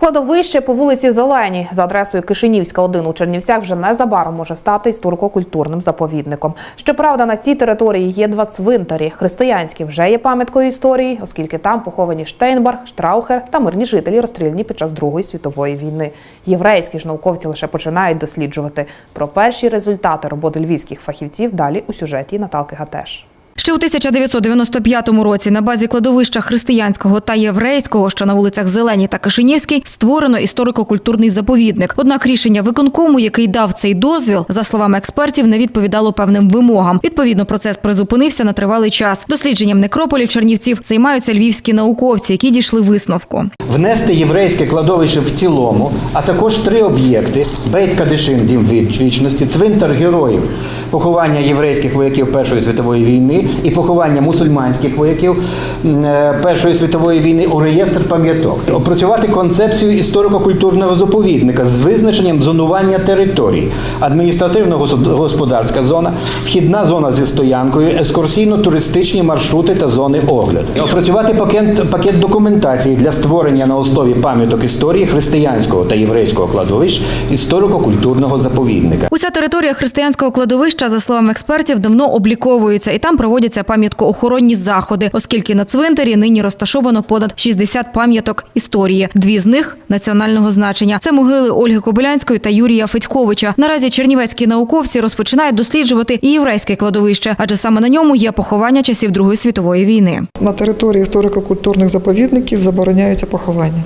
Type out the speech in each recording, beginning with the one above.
Кладовище по вулиці Зеленій за адресою Кишинівська, 1 у Чернівцях вже незабаром може стати історико-культурним заповідником. Щоправда, на цій території є два цвинтарі. Християнські вже є пам'яткою історії, оскільки там поховані Штейнберг, Штраухер та мирні жителі, розстріляні під час Другої світової війни. Єврейські ж науковці лише починають досліджувати. Про перші результати роботи львівських фахівців далі у сюжеті Наталки Гатеш. Ще у 1995 році на базі кладовища християнського та єврейського, що на вулицях Зеленій та Кишинівській, створено історико-культурний заповідник. Однак рішення виконкому, який дав цей дозвіл, за словами експертів, не відповідало певним вимогам. Відповідно, процес призупинився на тривалий час. Дослідженням некрополів Чернівців займаються львівські науковці, які дійшли висновку. Внести єврейське кладовище в цілому, а також три об'єкти: Бейт Кадишин, дім вічності, цвинтар героїв, поховання єврейських вояків Першої світової війни і поховання мусульманських вояків е, Першої світової війни у реєстр пам'яток. Опрацювати концепцію історико-культурного заповідника з визначенням зонування території, адміністративно-господарська зона, вхідна зона зі стоянкою, екскурсійно-туристичні маршрути та зони огляду. Опрацювати пакет, пакет документації для створення на основі пам'яток історії християнського та єврейського кладовищ історико-культурного заповідника. Уся територія християнського кладовища, за словами експертів, давно обліковується і там проводяться пам'яткоохоронні заходи, оскільки на цвинтарі нині розташовано понад 60 пам'яток історії. Дві з них національного значення. Це могили Ольги Кобилянської та Юрія Федьковича. Наразі чернівецькі науковці розпочинають досліджувати і єврейське кладовище, адже саме на ньому є поховання часів Другої світової війни. На території історико-культурних заповідників забороняється поховання.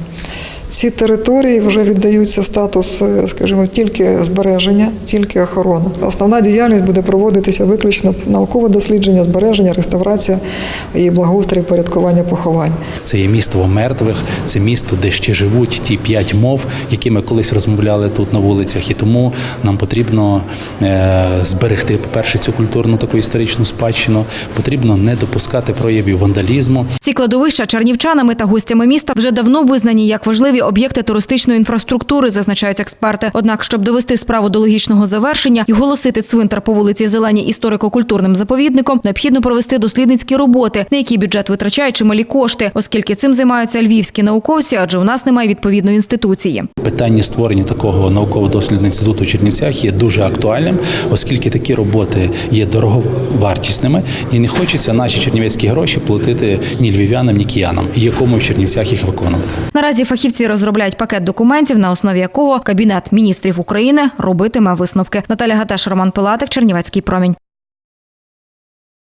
Ці території вже віддаються статус, е, скажімо, тільки збереження, тільки охорона. Основна діяльність буде проводитися виключно наукове дослідження, збереження, реставрація і благоустрій порядкування поховань. Це є місто мертвих, це місто, де ще живуть ті п'ять мов, які ми колись розмовляли тут на вулицях. І тому нам потрібно е, зберегти, по-перше, цю культурну таку історичну спадщину. Потрібно не допускати проявів вандалізму. Ці кладовища чернівчанами та гостями міста вже давно визнані як важливі об'єкти туристичної інфраструктури, зазначають експерти. Однак, щоб довести справу до логічного завершення і оголосити цвинтар по вулиці Зеленій історико-культурним заповідником, необхідно провести дослідницькі роботи, на які бюджет витрачає чималі кошти, оскільки цим займаються львівські науковці, адже у нас немає відповідної інституції. Питання створення такого науково-дослідного інституту у Чернівцях є дуже актуальним, оскільки такі роботи є дороговартісними, і не хочеться наші чернівецькі гроші платити ні львів'янам, ні киянам, якому в Чернівцях їх виконувати. Наразі фахівці розробляють пакет документів, на основі якого Кабінет міністрів України робитиме висновки. Наталя Гатеш, Роман Пилатик, Чернівецький промінь.